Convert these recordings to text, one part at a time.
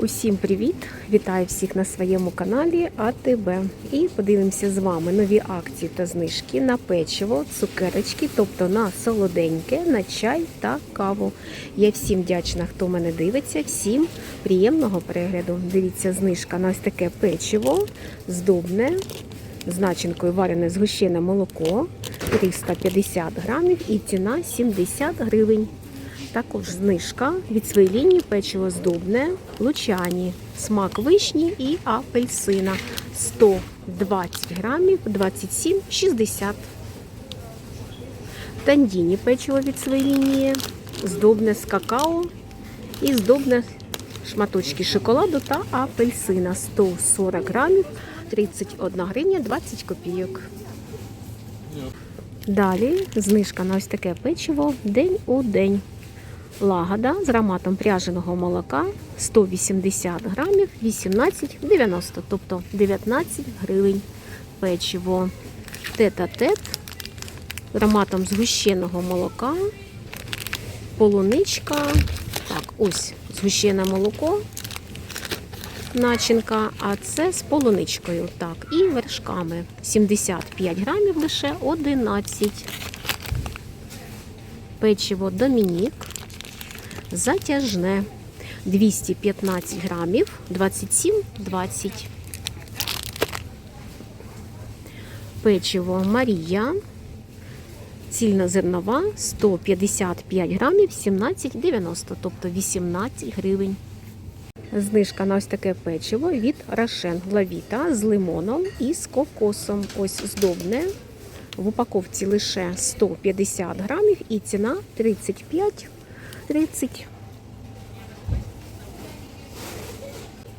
Усім привіт! Вітаю всіх на своєму каналі АТБ. І подивимося з вами нові акції та знижки на печиво, цукерочки, тобто на солоденьке, на чай та каву. Я всім вдячна, хто мене дивиться. Всім приємного перегляду. Дивіться, знижка на ось таке печиво, здобне, з начинкою варене згущене молоко 350 грамів і ціна 70 гривень. Також знижка від своєї лінії печиво здобне, лучані, смак вишні і апельсина 120 грамів 27,60. Тандіні печиво від своєї лінії, здобне з какао і здобне шматочки шоколаду та апельсина 140 грамів 31 гривня 20 копійок. Далі знижка на ось таке печиво день у день. Лагода з ароматом пряженого молока 180 грамів 18,90, тобто 19 гривень печиво. Тет-а-тет з ароматом згущеного молока, полуничка. Так, ось згущене молоко, начинка, а це з полуничкою. Так, і вершками. 75 грамів лише 11. Печиво Домінік затяжне 215 грамів 27,20. Печиво Марія. Цільнозернова 155 грамів 17,90, тобто 18 гривень. Знижка на ось таке печиво від Рошен Лавіта з лимоном і з кокосом. Ось здобне. В упаковці лише 150 грамів і ціна 35 30.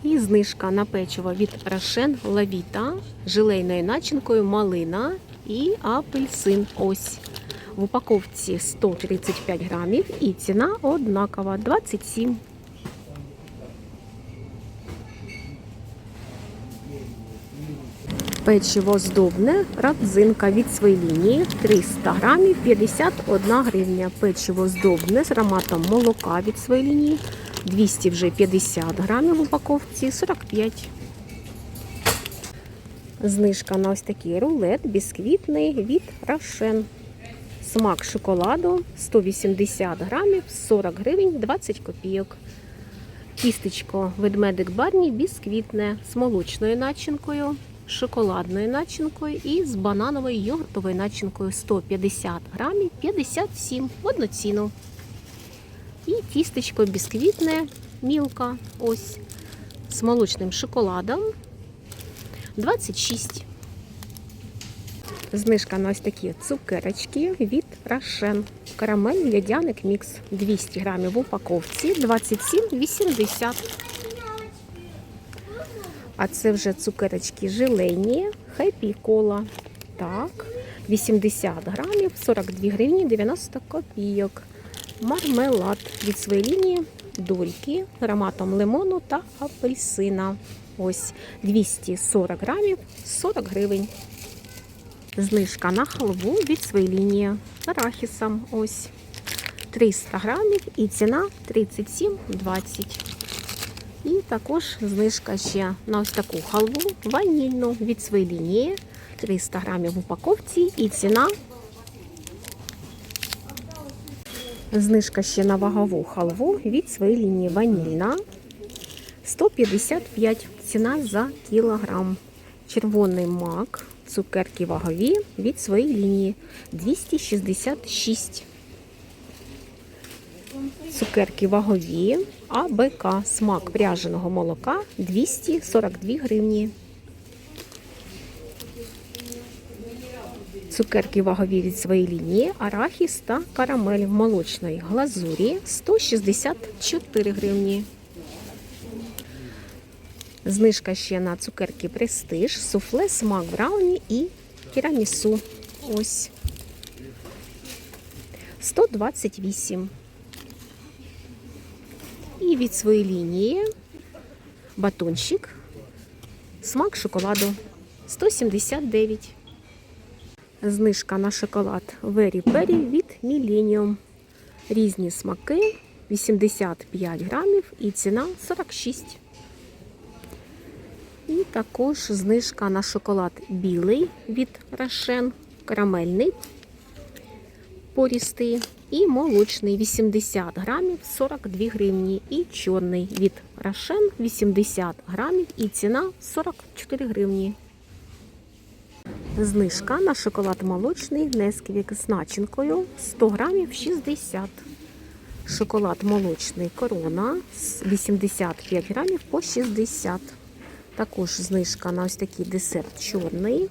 І знижка на печиво від Рошен Лавіта желейною начинкою малина і апельсин. Ось. В упаковці 135 грамів і ціна однакова 27. Печиво здобне, радзинка від своєї лінії 300 грамів 51 гривня. Печиво здобне з ароматом молока від своєї лінії 200 вже 50 грамів в упаковці 45. Знижка на ось такий рулет бісквітний від Рошен. Смак шоколаду 180 грамів 40 гривень 20 копійок. Тістечко ведмедик барні бісквітне з молочною начинкою шоколадною начинкою і з банановою йогуртовою начинкою 150 грамів 57 в одну ціну. І тістечко бісквітне, мілка, ось з молочним шоколадом 26. Знижка на ось такі цукерочки від Рошен. Карамель лядяник мікс 200 грамів в упаковці 27,80. А це вже цукерочки желені, хеппі кола. Так, 80 грамів, 42 гривні 90 копійок. Мармелад від своєї лінії дольки ароматом лимону та апельсина. Ось 240 грамів, 40 гривень. Знижка на халву від своєї лінії арахісом. Ось 300 грамів і ціна 37,20. І також знижка ще на ось таку халву ванільну від своєї лінії. 300 грамів в упаковці. І ціна. Знижка ще на вагову халву від своєї лінії ванільна. 155 ціна за кілограм. Червоний мак, цукерки вагові від своєї лінії. 266 Цукерки вагові, АБК, смак пряженого молока 242 гривні. Цукерки вагові від своєї лінії, арахіс та карамель молочної глазурі 164 гривні. Знижка ще на цукерки престиж, суфле, смак брауні і тірамісу. Ось 128 і від своєї лінії батончик, смак шоколаду 179. Знижка на шоколад Very Berry від Millennium. Різні смаки 85 грамів і ціна 46. І також знижка на шоколад білий від Рошен, карамельний порістий і молочний 80 грамів 42 гривні. І чорний від Рошен 80 грамів і ціна 44 гривні. Знижка на шоколад молочний Несквік з начинкою 100 грамів 60. Шоколад молочний корона з 85 грамів по 60. Також знижка на ось такий десерт чорний.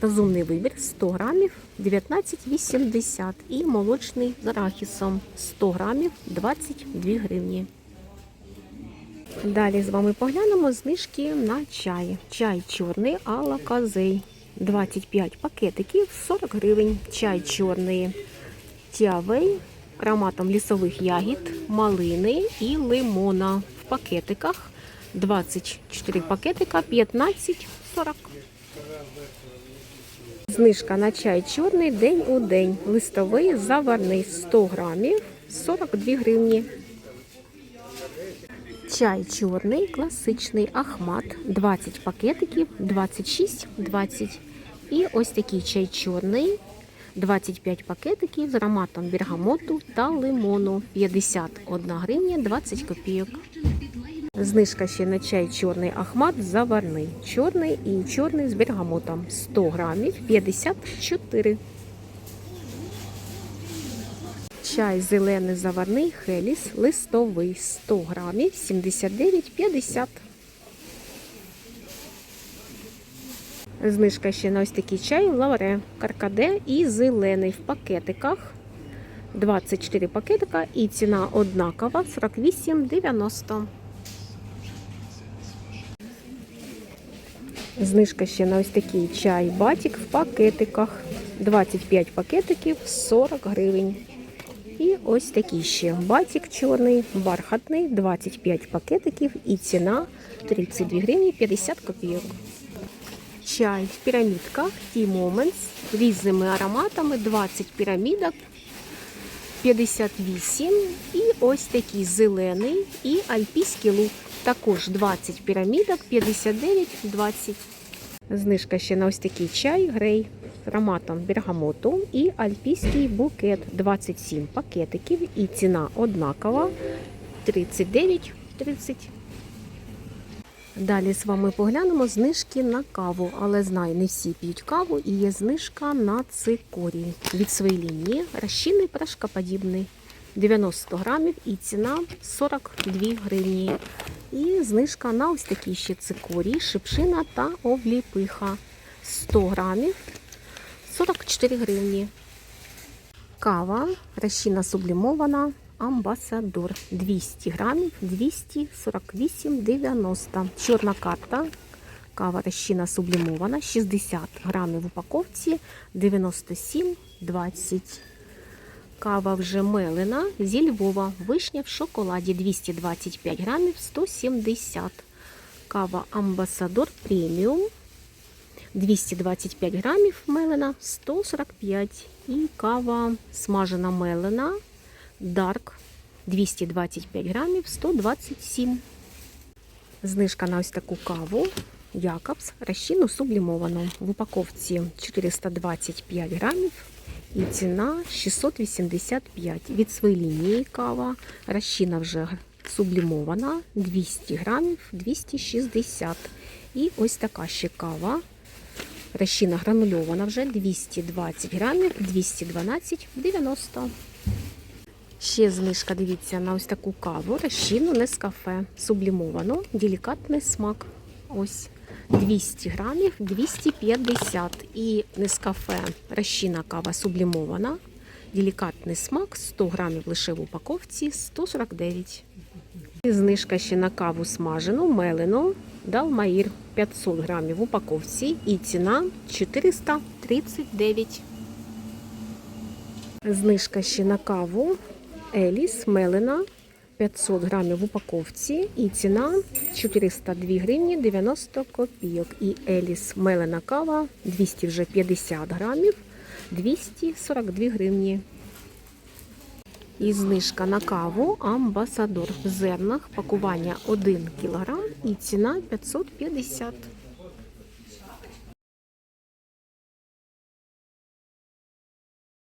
Розумний вибір 100 грамів 19,80 і молочний з арахісом 100 грамів 22 гривні. Далі з вами поглянемо знижки на чай. Чай чорний Алла Казей. 25 пакетиків 40 гривень. Чай чорний Тіавей ароматом лісових ягід, малини і лимона в пакетиках. 24 пакетика 15,40. Знижка на чай чорний день у день. Листовий заварний 100 грамів 42 гривні. Чай чорний, класичний Ахмат 20 пакетиків 26,20. І ось такий чай чорний 25 пакетиків з ароматом бергамоту та лимону 51 гривня 20 копійок. Знижка ще на чай чорний Ахмат заварний. Чорний і чорний з бергамотом 100 грамів 54. Чай зелений заварний Хеліс листовий 100 грамів 79,50. Знижка ще на ось такий чай лавре, каркаде і зелений в пакетиках. 24 пакетика і ціна однакова 48,90. Знижка ще на ось такий чай батік в пакетиках. 25 пакетиків 40 гривень. І ось такий ще батік чорний, бархатний, 25 пакетиків і ціна 32 гривні 50 копійок. Чай в пірамідках Tea Moments різними ароматами, 20 пірамідок, 58 і ось такий зелений і альпійський лук. Також 20 пірамідок, 59,20. Знижка ще на ось такий чай грей ароматом бергамоту і альпійський букет 27 пакетиків і ціна однакова 39,30. Далі з вами поглянемо знижки на каву, але знаю, не всі п'ють каву і є знижка на цикорій від своєї лінії. Розчинний порошкоподібний 90 грамів і ціна 42 гривні. І знижка на ось такі ще цикорій, шипшина та обліпиха 100 грамів 44 гривні. Кава, розчина сублімована, Амбасадор 200 грамів 248,90. Чорна карта. Кава розчина сублімована 60 грамів в упаковці 97,20. Кава вже мелена зі Львова. Вишня в шоколаді 225 грамів 170. Кава Амбасадор преміум 225 грамів мелена 145. І кава смажена мелена Dark 225 грамів 127. Знижка на ось таку каву Якобс розчину сублімовану в упаковці 425 грамів і ціна 685. Від своєї лінії кава розчина вже сублімована 200 грамів 260. І ось така ще кава. Розчина гранульована вже 220 грамів 212,90. Ще знижка, дивіться, на ось таку каву, розчину Нескафе, сублімовану, делікатний смак. Ось 200 грамів, 250. І Нескафе, розчина кава сублімована, делікатний смак, 100 грамів лише в упаковці, 149. І знижка ще на каву смажену, мелену, Далмаїр 500 грамів в упаковці і ціна 439. Знижка ще на каву Еліс Мелена 500 грамів в упаковці і ціна 402 гривні 90 копійок. І Еліс Мелена кава 200 вже 50 грамів 242 гривні. І знижка на каву Амбасадор в зернах, пакування 1 кг і ціна 550.